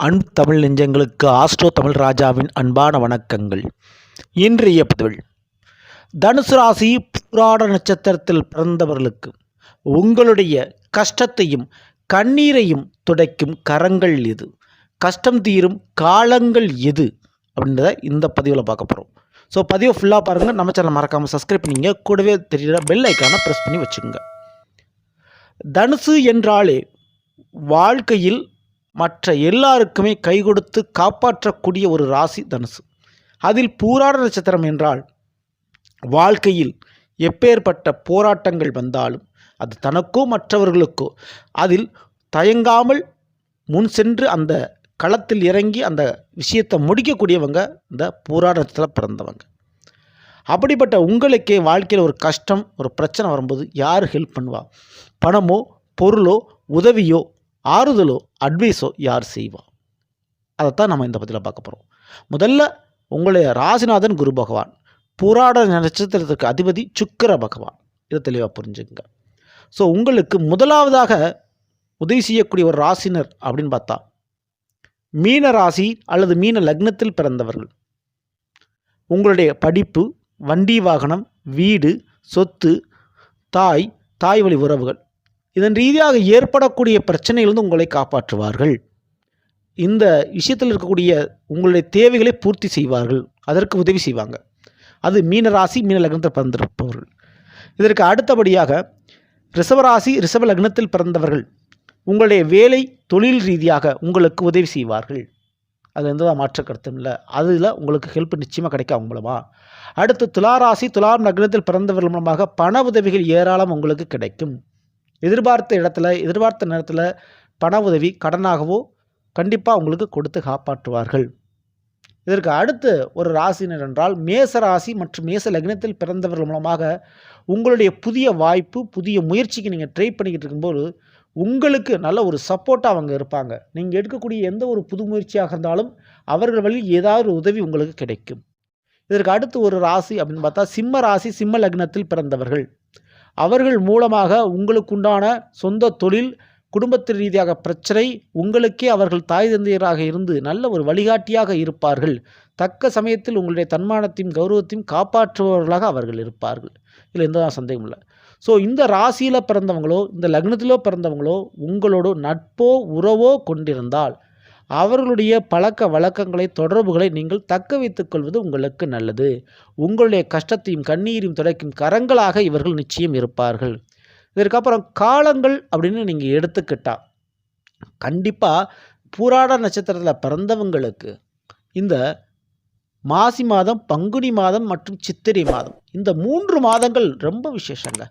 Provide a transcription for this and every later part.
அன்பு தமிழ் நெஞ்சங்களுக்கு ஆஸ்ட்ரோ தமிழ் ராஜாவின் அன்பான வணக்கங்கள். இன்றைய பதிவில் தனுசு ராசி புராட நட்சத்திரத்தில் பிறந்தவர்களுக்கு உங்களுடைய கஷ்டத்தையும் கண்ணீரையும் துடைக்கும் கரங்கள் எது? கஷ்டம் தீரும் காலங்கள் எது? அப்படின்றத இந்த பதிவில் பார்க்க போகிறோம் ஸோ பதிவை ஃபுல்லாக பாருங்கள் நம்ம சேனல் மறக்காமல் சப்ஸ்கிரைப் பண்ணிங்க. கூடவே தெரியல பெல் ஐக்கானை ப்ரெஸ் பண்ணி வச்சுக்கோங்க. தனுசு என்றாலே வாழ்க்கையில் மற்ற எல்லாருக்குமே கை கொடுத்து காப்பாற்றக்கூடிய ஒரு ராசி தனுசு. அதில் பூராட நட்சத்திரம் என்றால் வாழ்க்கையில் எப்பேற்பட்ட போராட்டங்கள் வந்தாலும் அது தனக்கோ மற்றவர்களுக்கோ அதில் தயங்காமல் முன் சென்று அந்த களத்தில் இறங்கி அந்த விஷயத்தை முடிக்கக்கூடியவங்க இந்த பூராட பிறந்தவங்க. அப்படிப்பட்ட உங்களுக்கே வாழ்க்கையில் ஒரு கஷ்டம் ஒரு பிரச்சனை வரும்போது யார் ஹெல்ப் பண்ணுவா? பணமோ பொருளோ உதவியோ ஆறுதலோ அட்வைஸோ யார் செய்வா? அதைத்தான் நம்ம இந்த பதிவில் பார்க்க போகிறோம் முதல்ல உங்களுடைய ராசிநாதன் குரு பகவான். புராட நட்சத்திரத்துக்கு அதிபதி சுக்கிர பகவான். இதை தெளிவாக புரிஞ்சுங்க ஸோ உங்களுக்கு முதலாவதாக உதவி செய்யக்கூடிய ஒரு ராசினர் அப்படின்னு பார்த்தா மீன ராசி அல்லது மீன லக்னத்தில் பிறந்தவர்கள். உங்களுடைய படிப்பு வண்டி வாகனம் வீடு சொத்து தாய் தாய் வழி உறவுகள். இதன் ரீதியாக ஏற்படக்கூடிய பிரச்சனையிலிருந்து உங்களை காப்பாற்றுவார்கள். இந்த விஷயத்தில் இருக்கக்கூடிய உங்களுடைய தேவைகளை பூர்த்தி செய்வார்கள். அதற்கு உதவி செய்வாங்க. அது மீனராசி மீன லக்னத்தில் பிறந்திருப்பவர்கள். இதற்கு அடுத்தபடியாக ரிஷபராசி ரிஷப லக்னத்தில் பிறந்தவர்கள் உங்களுடைய வேலை தொழில் ரீதியாக உங்களுக்கு உதவி செய்வார்கள். அது எந்த மாற்ற கருத்தும் இல்லை. அதில் உங்களுக்கு ஹெல்ப் நிச்சயமாக கிடைக்கும் அவங்க மூலமாக அடுத்து துளாராசி துலாம் லக்னத்தில் பிறந்தவர்கள் மூலமாக பண உதவிகள் ஏராளம் உங்களுக்கு கிடைக்கும். எதிர்பார்த்த இடத்துல எதிர்பார்த்த நேரத்தில் பண உதவி கடனாகவோ கண்டிப்பாக உங்களுக்கு கொடுத்து காப்பாற்றுவார்கள். இதற்கு அடுத்து ஒரு ராசினர் என்றால் மேச ராசி மற்றும் மேச லக்னத்தில் பிறந்தவர்கள் மூலமாக உங்களுடைய புதிய வாய்ப்பு புதிய முயற்சிக்கு நீங்கள் ட்ரை பண்ணிக்கிட்டு இருக்கும்போது உங்களுக்கு நல்ல ஒரு சப்போர்ட்டாக அவங்க இருப்பாங்க. நீங்கள் எடுக்கக்கூடிய எந்த ஒரு புது முயற்சியாக இருந்தாலும் அவர்கள் வழியில் ஏதாவது ஒரு உதவி உங்களுக்கு கிடைக்கும். இதற்கு அடுத்து ஒரு ராசி அப்படின்னு பார்த்தா சிம்ம ராசி சிம்ம லக்னத்தில் பிறந்தவர்கள். அவர்கள் மூலமாக உங்களுக்குண்டான சொந்த தொழில் குடும்பத்து ரீதியாக பிரச்சனை உங்களுக்கே அவர்கள் தாய் தந்தையராக இருந்து நல்ல ஒரு வழிகாட்டியாக இருப்பார்கள். தக்க சமயத்தில் உங்களுடைய தன்மானத்தையும் கௌரவத்தையும் காப்பாற்றுபவர்களாக அவர்கள் இருப்பார்கள். இதில் எந்த சந்தேகம் இல்லை. ஸோ இந்த ராசியில் பிறந்தவங்களோ இந்த லக்னத்திலோ பிறந்தவங்களோ உங்களோட நட்போ உறவோ கொண்டிருந்தால் அவர்களுடைய பழக்க வழக்கங்களை தொடர்புகளை நீங்கள் தக்க வைத்துக் கொள்வது உங்களுக்கு நல்லது. உங்களுடைய கஷ்டத்தையும் கண்ணீரையும் துடைக்கும் கரங்களாக இவர்கள் நிச்சயம் இருப்பார்கள். இதற்கப்புறம் காலங்கள் அப்படின்னு நீங்கள் எடுத்துக்கிட்டா கண்டிப்பாக பூராட நட்சத்திரத்தில் பிறந்தவங்களுக்கு இந்த மாசி மாதம் பங்குனி மாதம் மற்றும் சித்திரை மாதம் இந்த மூன்று மாதங்கள் ரொம்ப விசேஷங்க.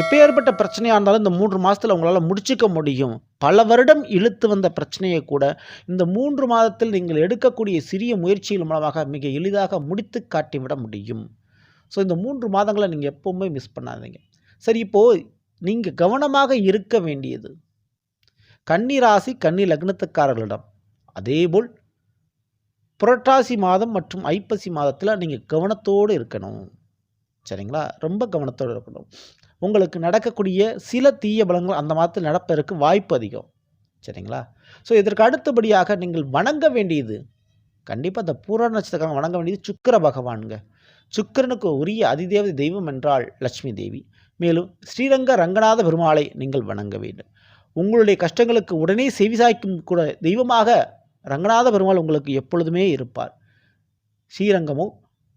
எப்பேற்பட்ட பிரச்சனையாக இருந்தாலும் இந்த மூன்று மாதத்தில் உங்களால் முடிச்சுக்க முடியும். பல வருடம் இழுத்து வந்த பிரச்சனையை கூட இந்த மூன்று மாதத்தில் நீங்கள் எடுக்கக்கூடிய சிறிய முயற்சிகள் மூலமாக மிக எளிதாக முடித்து காட்டிவிட முடியும். ஸோ இந்த மூன்று மாதங்களை நீங்கள் எப்போவுமே மிஸ் பண்ணாதீங்க. சரி இப்போது நீங்கள் கவனமாக இருக்க வேண்டியது கன்னி ராசி கன்னி லக்னத்துக்காரர்களிடம். அதேபோல் புரட்டாசி மாதம் மற்றும் ஐப்பசி மாதத்தில் நீங்கள் கவனத்தோடு இருக்கணும். சரிங்களா? ரொம்ப கவனத்தோடு இருக்கணும். உங்களுக்கு நடக்கக்கூடிய சில தீய பலங்கள் அந்த மாதத்தில் நடப்பதற்கு வாய்ப்பு அதிகம். சரிங்களா? ஸோ இதற்கு அடுத்தபடியாக நீங்கள் வணங்க வேண்டியது கண்டிப்பாக இந்த பூரண நட்சத்திரக்காரங்க வணங்க வேண்டியது சுக்கர பகவானுங்க. சுக்கரனுக்கு உரிய அதிதேவதை தெய்வம் என்றால் லட்சுமி தேவி. மேலும் ஸ்ரீரங்க ரங்கநாத பெருமாளை நீங்கள் வணங்க வேண்டும். உங்களுடைய கஷ்டங்களுக்கு உடனே செவிசாய்க்கும் கூட தெய்வமாக ரங்கநாத பெருமாள் உங்களுக்கு எப்பொழுதுமே இருப்பார். ஸ்ரீரங்கமோ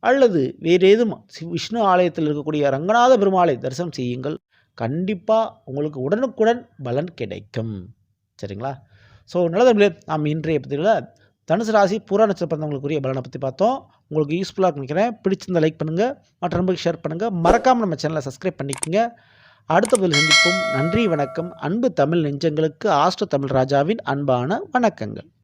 அல்லது வேறு ஏதும் விஷ்ணு ஆலயத்தில் இருக்கக்கூடிய ரங்கநாத பெருமாளை தரிசனம் செய்யுங்கள். கண்டிப்பாக உங்களுக்கு உடனுக்குடன் பலன் கிடைக்கும். சரிங்களா? ஸோ நல்லது நாம் இன்றைய பற்றியில் தனுசு ராசி பூரா நட்சத்திர பிறந்தவங்களுக்குரிய பலனை பற்றி பார்த்தோம். உங்களுக்கு யூஸ்ஃபுல்லாக நினைக்கிறேன். பிடிச்சிருந்த லைக் பண்ணுங்கள் மற்ற நம்பருக்கு ஷேர் பண்ணுங்கள் மறக்காமல் நம்ம சேனலை சப்ஸ்கிரைப் பண்ணிக்கோங்க. அடுத்த பதில் சந்திப்போம். நன்றி வணக்கம். அன்பு தமிழ் நெஞ்சங்களுக்கு ஆஸ்ட்ரோ தமிழ் ராஜாவின் அன்பான வணக்கங்கள்.